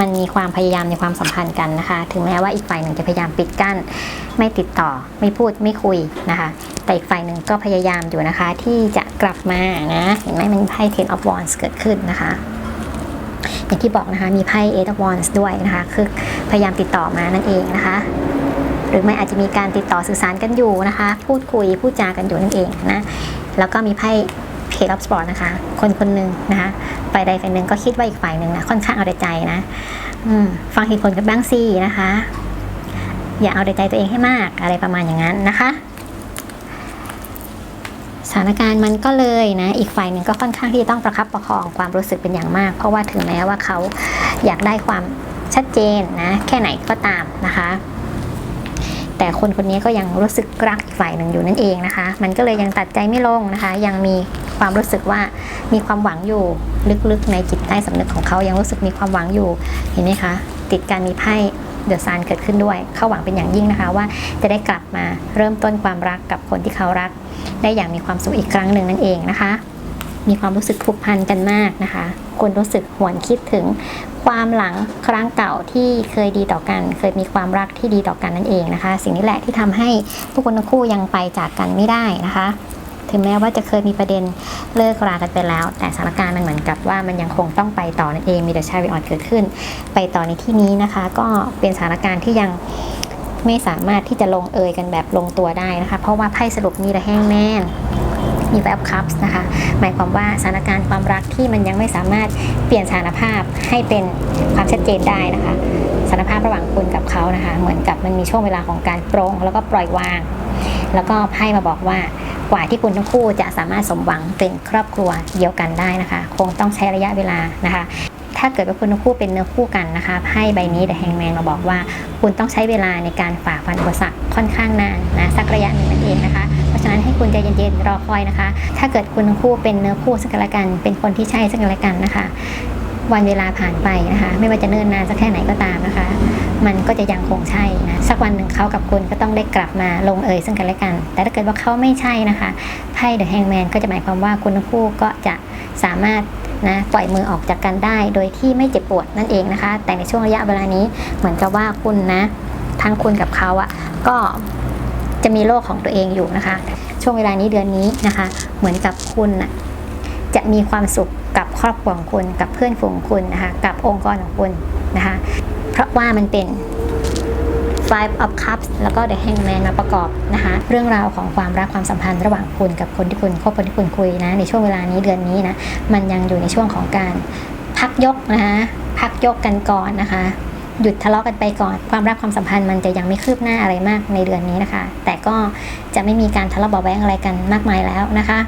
มันมีความพยายามในความสัมพันธ์กันนะคะ ถึงแม้ว่าอีกฝ่ายหนึ่งจะพยายามปิดกั้น ไม่ติดต่อ ไม่พูดไม่คุยนะคะ แต่อีกฝ่ายหนึ่งก็พยายามอยู่นะคะ ที่จะกลับมานะ เห็นไหมมันไพ่ Ten of Wands เกิดขึ้นนะคะอย่างที่บอกนะคะมีไพ่ Eight of Wands ด้วยนะคะ คือพยายามติดต่อมานั่นเองนะคะ หรือไม่อาจจะมีการติดต่อสื่อสารกันอยู่นะคะ พูดคุยพูดจากันอยู่นั่นเองนะ แล้วก็มีไพ่เคลับสปอร์ตนะคะ คนคนหนึ่งนะคะ ฝ่ายใดฝ่ายหนึ่งก็คิดว่าอีกฝ่ายหนึ่งนะค่อนข้างเอาแต่ใจนะอืมฟังเหตุผลกันบ้างสินะคะ อย่าเอาแต่ใจตัวเองให้มากอะไรประมาณอย่างนั้นนะคะสถานการณ์มันก็เลยนะ อีกฝ่ายหนึ่งก็ค่อนข้างที่จะต้องประคับประคองความรู้สึกเป็นอย่างมาก เพราะว่าถึงแม้ว่าเขาอยากได้ความชัดเจนนะ แค่ไหนก็ตามนะคะ แต่คนคนนี้ก็ยังรู้สึกรักอีกฝ่ายหนึ่งอยู่นั่นเองนะคะ มันก็เลยยังตัดใจไม่ลงนะคะ ยังมี ความรู้สึกว่ามีความหวังอยู่ลึกๆในจิตใต้สำนึกของเขายังรู้สึกมีความหวังอยู่เห็นไหมคะ ติดการมีไพ่เดือะซานเกิดขึ้นด้วย เขาหวังเป็นอย่างยิ่งนะคะว่าจะได้กลับมาเริ่มต้นความรักกับคนที่เขารัก ได้อย่างมีความสุขอีกครั้งหนึ่งนั่นเองนะคะ มีความรู้สึกผูกพันกันมากนะคะ คนรู้สึกหวนคิดถึงความหลังครั้งเก่าที่เคยดีต่อกัน เคยมีความรักที่ดีต่อกันนั่นเองนะคะ สิ่งนี้แหละที่ทำให้ผู้คนทั้งคู่ยังไปจากกันไม่ได้นะคะ ถึงแม้ว่าจะเคยมีประเด็นเลิกรากันไปแล้ว แต่สถานการณ์มันเหมือนกับว่ามันยังคงต้องไปต่อนั่นเองมีเดอะชาริออนเกิดขึ้น ไปต่อในที่นี้นะคะ ก็เป็นสถานการณ์ที่ยังไม่สามารถที่จะลงเอยกันแบบลงตัวได้นะคะ เพราะว่าไพ่สรุปมีแต่แห้งแน่นมีแบบคัพนะคะ หมายความว่าสถานการณ์ความรักที่มันยังไม่สามารถเปลี่ยนสถานภาพให้เป็นความชัดเจนได้นะคะสถานภาพระหว่างคุณกับเขานะคะ เหมือนกับมันมีช่วงเวลาของการปรงแล้วก็ปล่อยวาง แล้วก็ไพ่มาบอกว่า ว่าที่คุณทั้งคู่จะสามารถสมหวังเป็นครอบครัวเดียวกันได้นะคะ คงต้องใช้ระยะเวลานะคะ ถ้าเกิดว่าคุณทั้งคู่เป็นเนื้อคู่กันนะคะไพ่ใบนี้ The Hangman มาบอกว่า คุณต้องใช้เวลาในการฝ่าฟันอุปสรรคค่อนข้างนานนะสักระยะหนึ่งนั่นเองนะคะเพราะฉะนั้นให้คุณใจเย็นๆรอคอยนะคะ ถ้าเกิดคุณทั้งคู่เป็นเนื้อคู่ซึ่งกันละกัน เป็นคนที่ใช่ซึ่งกันละกันนะคะ วันเวลาผ่านไปนะคะ ไม่ว่าจะเนิ่นนานสักแค่ไหนก็ตามนะคะ มันก็จะยังคงใช่นะสักวันหนึ่งเขากับคุณก็ต้องได้กลับมาลงเอยซึ่งกันและกัน แต่ถ้าเกิดว่าเขาไม่ใช่นะคะไพ่เดอะแฮงแมนก็จะหมายความว่าคุณทั้งคู่ก็จะสามารถนะปล่อยมือออกจากกันได้โดยที่ไม่เจ็บปวดนั่นเองนะคะ แต่ในช่วงระยะเวลานี้เหมือนกับว่าคุณนะทั้งคุณกับเขาอะก็จะมีโลกของตัวเองอยู่นะคะ ช่วงเวลานี้เดือนนี้นะคะ เหมือนกับคุณนะจะมีความสุข กับครอบครัวของคุณกับเพื่อนฝูงคุณนะคะกับองค์กรของคุณนะคะเพราะว่ามันเป็น Five of Cups แล้วก็ The Hangman มาประกอบนะคะเรื่องราวของความรักความสัมพันธ์ระหว่างคุณกับคนที่คุณคบคนที่คุณคุยนะในช่วงเวลานี้เดือนนี้นะมันยังอยู่ในช่วงของการพักยกนะคะพักยกกันก่อนนะคะ หยุดทะเลาะกันไปก่อน ความรักความสัมพันธ์มันจะยังไม่คืบหน้าอะไรมากในเดือนนี้นะคะ แต่ก็จะไม่มีการทะเลาะเบาะแว้งอะไรกันมากมายแล้วนะคะ